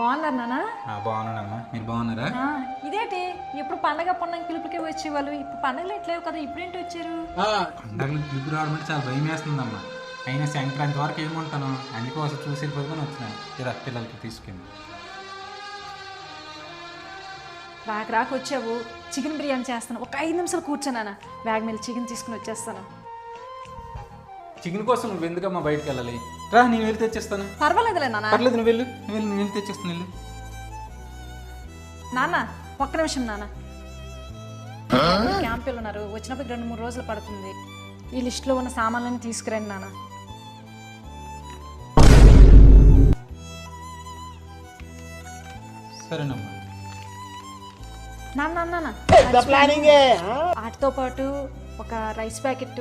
బాగున్నారు నాన్న? ఆ, బాగున్నానమ్మా. మీరు బాగున్నారా? ఆ, ఇదేంటి? ఇప్పుడు పండగ పొన్నం పిలుపుకే వచ్చేవాళ్ళు. ఇప్పుడు పండగలు ఎట్లేవు కదా ఇప్పుడేంటి వచ్చారు? పండగలు పిలుపు రావడం అంటే చాలా భయం వేస్తుందమ్మా. అయినా సంక్రాంతి వరకు ఏముంటాను? అందుకోసం చూసి వెళ్ళిపోతుకొని వచ్చినాను ఇలా పిల్లలకి తీసుకెళ్ళి. రాక రాక వచ్చావు. చికెన్ బిర్యానీ చేస్తాను. ఒక ఐదు నిమిషాలు కూర్చోనానా బ్యాగ్ మీద చికెన్ తీసుకుని వచ్చేస్తాను. చికెన్ కోసం నువ్వు ఎందుకమ్మా బయటకు వెళ్ళాలి? రా నేను వెళ్ళి తెచ్చేస్తాను. పర్వాలేదులే నాన్న. పర్లేదు నువ్వు వెళ్ళు. నువ్వు వెళ్ళి నేను వెళ్ళి తెచ్చేస్తాను వెళ్ళు. నాన్న ఒక్క నిమిషం నాన్న. క్యాంపులు ఉన్నారు వచ్చినప్పుడు రెండు మూడు రోజులు పడుతుంది. ఈ లిస్టులో ఉన్న సామాన్లన్నీ తీసుకురండి నాన్న. సరేనమ్మా. నాన్న నాన్న, నాన్న. వాటితో పాటు ఒక రైస్ ప్యాకెట్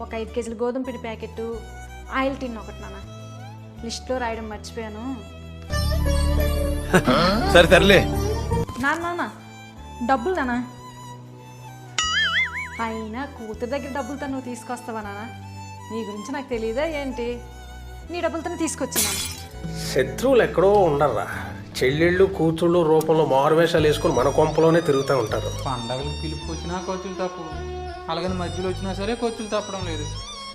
ఒక ఐదు కేజీల గోధుమ పిండి ప్యాకెట్ ఆయిల్ టిన్ ఒకటి నాన్న. లిస్ట్లో రాయడం మర్చిపోయాను. సరే తరలే నాన్న నాన్న డబ్బులు నాన్న. అయినా కూతురు దగ్గర డబ్బులతో నువ్వు తీసుకొస్తావా నాన్న? నీ గురించి నాకు తెలియదా ఏంటి? నీ డబ్బులతోనే తీసుకొచ్చాను శత్రువులు ఎక్కడో ఉండర్రా. చెల్లెళ్ళు కూతుళ్ళు రూపంలో మారువేషాలు వేసుకొని మన కొంపలోనే తిరుగుతూ ఉంటారు. పండగలకు పిలుపు వచ్చినా ఖర్చులు తప్పు అలాగని మధ్యలో వచ్చినా సరే ఖర్చులు తప్పడం లేదు.